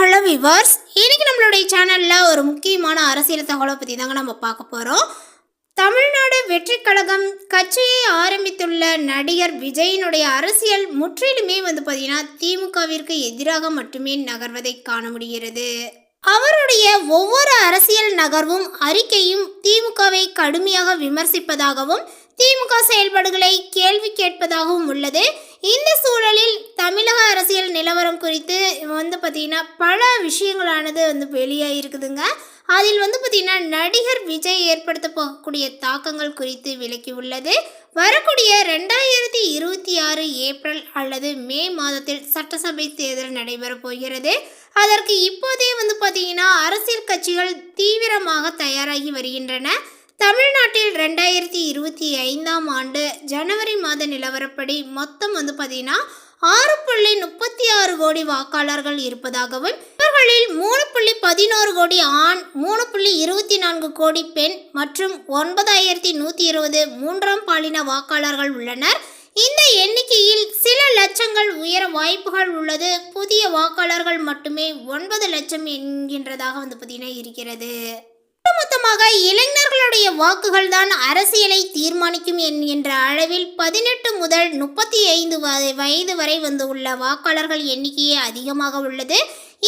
Hello viewers இன்றைக்கி நம்மளுடைய சேனலில் ஒரு முக்கியமான அரசியல் தகவலை பற்றி தாங்க நம்ம பார்க்க போகிறோம் தமிழ்நாடு வெற்றி கழகம் கட்சியை ஆரம்பித்துள்ள நடிகர் விஜயினுடைய அரசியல் முற்றிலுமே வந்து பார்த்திங்கன்னா திமுகவிற்கு எதிராக மட்டுமே நகர்வதை காண முடிகிறது. அவருடைய ஒவ்வொரு அரசியல் நகர்வும் அறிக்கையும் திமுகவை கடுமையாக விமர்சிப்பதாகவும் திமுக செயல்பாடுகளை கேள்வி கேட்பதாகவும் உள்ளது. இந்த சூழலில் தமிழக அரசியல் நிலவரம் குறித்து வந்து பார்த்திங்கன்னா பல விஷயங்களானது வந்து வெளியாக இருக்குதுங்க அதில் வந்து பார்த்திங்கன்னா நடிகர் விஜய் ஏற்படுத்த போகக்கூடிய தாக்கங்கள் குறித்து விலக்கி உள்ளது வரக்கூடிய ரெண்டாயிரத்தி இருபத்தி ஆறு ஏப்ரல் அல்லது மே மாதத்தில் சட்டசபை தேர்தல் நடைபெறப் போகிறது. அதற்கு இப்போதே வந்து பார்த்திங்கன்னா அரசியல் கட்சிகள் தீவிரமாக தயாராகி வருகின்றன. தமிழ்நாட்டில் ரெண்டாயிரத்தி இருபத்தி ஐந்தாம் ஆண்டு ஜனவரி மாத நிலவரப்படி மொத்தம் வந்து பார்த்தீங்கன்னா ஆறு புள்ளி முப்பத்தி ஆறு கோடி வாக்காளர்கள் இருப்பதாகவும் இவர்களில் மூணு புள்ளி பதினோரு கோடி ஆண் மூணு புள்ளி இருபத்தி நான்கு கோடி பெண் மற்றும் ஒன்பதாயிரத்தி நூற்றி இருபது மூன்றாம் பாலின வாக்காளர்கள் உள்ளனர். இந்த எண்ணிக்கையில் சில லட்சங்கள் உயர வாய்ப்புகள் உள்ளது. புதிய வாக்காளர்கள் மட்டுமே ஒன்பது லட்சம் என்கின்றதாக வந்து பார்த்தீங்கன்னா இருக்கிறது. ஒட்டுமொத்தமாக இளைஞர்களுடைய வாக்குகள் தான் அரசியலை தீர்மானிக்கும் என்கின்ற அளவில் பதினெட்டு முதல் முப்பத்தி ஐந்து வயது வரை வந்து உள்ள வாக்காளர்கள் எண்ணிக்கையே அதிகமாக உள்ளது.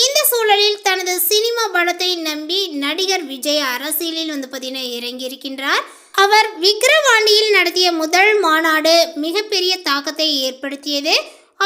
இந்த சூழலில் தனது சினிமா படத்தை நம்பி நடிகர் விஜய் அரசியலில் வந்து பார்த்தீங்கன்னா இறங்கியிருக்கின்றார். அவர் விக்ரவாண்டியில் நடத்திய முதல் மாநாடு மிகப்பெரிய தாக்கத்தை ஏற்படுத்தியது.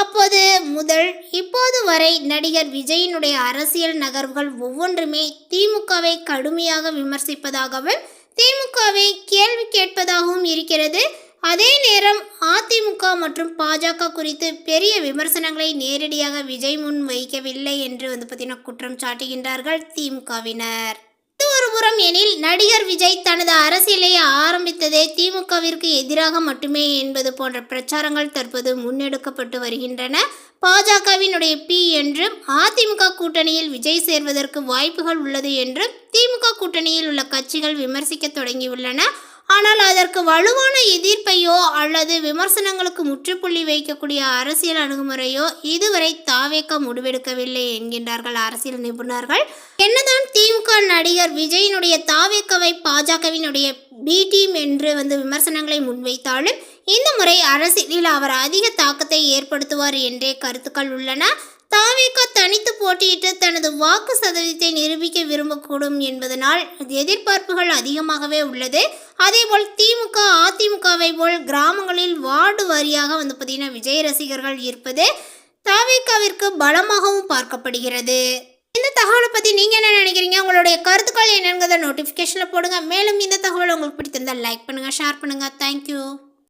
அப்போது முதல் இப்போது வரை நடிகர் விஜயினுடைய அரசியல் நகர்வுகள் ஒவ்வொன்றுமே திமுகவை கடுமையாக விமர்சிப்பதாகவும் திமுகவை கேள்வி கேட்பதாகவும் இருக்கிறது. அதே நேரம் அதிமுக மற்றும் பாஜக குறித்து பெரிய விமர்சனங்களை நேரடியாக விஜய் முன் வைக்கவில்லை என்று வந்து பார்த்தீங்கன்னா குற்றம் சாட்டுகின்றார்கள் திமுகவினர். இது புறம் எனில் நடிகர் விஜய் தனது அரசியலை ஆரம்பித்ததே திமுகவிற்கு எதிராக மட்டுமே என்பது போன்ற பிரச்சாரங்கள் தற்போது முன்னெடுக்கப்பட்டு வருகின்றன. பாஜகவினுடைய பி என்றும் அதிமுக கூட்டணியில் விஜய் சேர்வதற்கு வாய்ப்புகள் உள்ளது என்றும் திமுக கூட்டணியில் உள்ள கட்சிகள் விமர்சிக்க தொடங்கியுள்ளன. ஆனால் அதற்கு வலுவான எதிர்ப்பையோ அல்லது விமர்சனங்களுக்கு முற்றுப்புள்ளி வைக்கக்கூடிய அரசியல் அணுகுமுறையோ இதுவரை தாவேக்க முடிவெடுக்கவில்லை என்கின்றார்கள் அரசியல் நிபுணர்கள். என்னதான் திமுக நடிகர் விஜயினுடைய தாவேக்கவை பாஜகவினுடைய பி டீம் என்று வந்து விமர்சனங்களை முன்வைத்தாலும் இந்த முறை அரசியலில் அவர் அதிக தாக்கத்தை ஏற்படுத்துவார் என்றே கருத்துக்கள் உள்ளன. தாவேகா தனித்து போட்டியிட்டு தனது வாக்கு சதவீதத்தை நிரூபிக்க விரும்பக்கூடும் என்பதனால் எதிர்பார்ப்புகள் அதிகமாகவே உள்ளது. அதேபோல் திமுக அதிமுகவை போல் கிராமங்களில் வார்டு வாரியாக வந்து பார்த்தீங்கன்னா விஜய் ரசிகர்கள் இருப்பது தாவேக்காவிற்கு பலமாகவும் பார்க்கப்படுகிறது. இந்த தகவலை பற்றி நீங்கள் என்ன நினைக்கிறீங்க? உங்களுடைய கருத்துக்கள் என்னங்கிறத நோட்டிஃபிகேஷனில் போடுங்க. மேலும் இந்த தகவல் உங்களுக்கு பிடித்திருந்தால் லைக் பண்ணுங்கள் ஷேர் பண்ணுங்கள் தேங்க்யூ